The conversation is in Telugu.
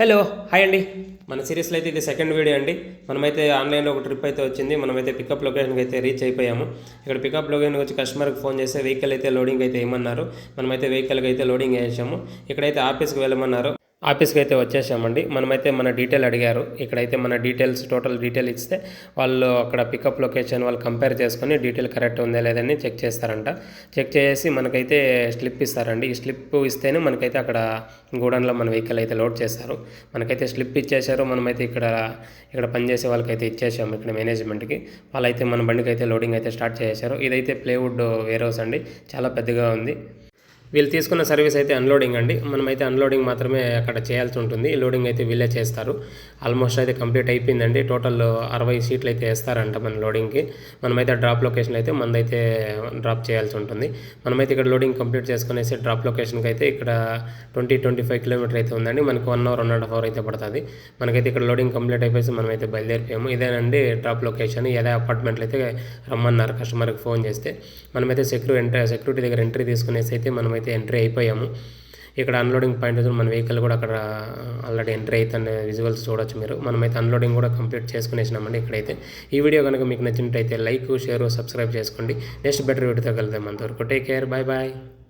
హలో హాయ్ అండి. మన సిరీస్లో అయితే ఇది సెకండ్ వీడియో అండి. మనమైతే ఆన్లైన్లో ఒక ట్రిప్ అయితే వచ్చింది. మనమైతే పికప్ లొకేషన్కి అయితే రీచ్ అయిపోయాము. ఇక్కడ పికప్ లొకేషన్కి వచ్చి కస్టమర్కి ఫోన్ చేస్తే వెహికల్ అయితే లోడింగ్ అయితే వేయమన్నారు మనమైతే వెహికల్కి అయితే లోడింగ్ వేసాము ఇక్కడైతే ఆఫీస్కి వెళ్ళమన్నారు. ఆఫీస్కి అయితే వచ్చేసామండి. మనమైతే మన డీటెయిల్ అడిగారు. ఇక్కడైతే మన డీటెయిల్స్ టోటల్ డీటెయిల్ ఇస్తే వాళ్ళు అక్కడ పికప్ లొకేషన్ వాళ్ళు కంపేర్ చేసుకొని డీటెయిల్ కరెక్ట్ ఉందా లేదని చెక్ చేస్తారంట. చెక్ చేసి మనకైతే స్లిప్ ఇస్తారండి. ఈ స్లిప్ ఇస్తేనే మనకైతే అక్కడ గూడెన్లో మన వెహికల్ అయితే లోడ్ చేస్తారు. మనకైతే స్లిప్ ఇచ్చేశారు. మనమైతే ఇక్కడ ఇక్కడ పనిచేసే వాళ్ళకైతే ఇచ్చేసాము ఇక్కడ మేనేజ్మెంట్కి. వాళ్ళైతే మన బండికి అయితే లోడింగ్ అయితే స్టార్ట్ చేశారు ఇదైతే ప్లేవుడ్ వేర్ హౌస్ అండి. చాలా పెద్దగా ఉంది. వీళ్ళు తీసుకున్న సర్వీస్ అయితే అన్లోడింగ్ అండి. మనమైతే అన్లోడింగ్ మాత్రమే అక్కడ చేయాల్సి ఉంటుంది. లోడింగ్ అయితే వీళ్ళే చేస్తారు. ఆల్మోస్ట్ అయితే కంప్లీట్ అయిపోయిందండి. టోటల్ అరవై సీట్లు అయితే వేస్తారంట మన లోడింగ్కి. మనమైతే డ్రాప్ లొకేషన్ అయితే మనదైతే డ్రాప్ చేయాల్సి ఉంటుంది. మనమైతే ఇక్కడ లోడింగ్ కంప్లీట్ చేసుకునేసి డ్రాప్ లొకేషన్కి అయితే ఇక్కడ ట్వంటీ ట్వంటీ ఫైవ్ కిలోమీటర్ అయితే ఉందండి. మనకు one hour one and half hour అయితే పడుతుంది. మనకైతే ఇక్కడ లోడింగ్ కంప్లీట్ అయిపోయి మనమైతే బయలుదేరిపోయాము. ఇదేనండి డ్రాప్ లొకేషన్. ఏదే అపార్ట్మెంట్లో అయితే రమ్మన్నారు కస్టమర్కి ఫోన్ చేస్తే. మనమైతే సెక్యూరి ఎంట్రీ సెక్యూరిటీ దగ్గర ఎంట్రీ తీసుకునేసి అయితే మనమైతే ఎంట్రీ అయిపోయాము. ఇక్కడ అన్లోడింగ్ పాయింట్ దగ్గర మన వెహికల్ కూడా అక్కడ ఆల్రెడీ ఎంట్రీ అవుతున్న విజువల్స్ చూడొచ్చు మీరు. మనమైతే అన్లోడింగ్ కూడా కంప్లీట్ చేసుకునేసినామండి ఇక్కడైతే. ఈ వీడియో కనుక మీకు నచ్చినట్టయితే లైక్ షేర్ సబ్స్క్రైబ్ చేసుకోండి. నెక్స్ట్ బెటర్ వీడియోతో కలుద్దాం అంతవరకు. Take care. Bye bye.